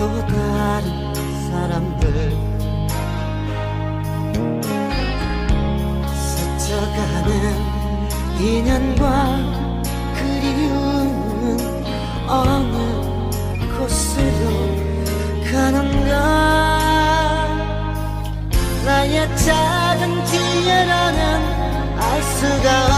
또 다른 사람들. 스쳐가는 인연과 그리움은 어느 곳으로 가는가? 나의 작은 기회라는 알 수가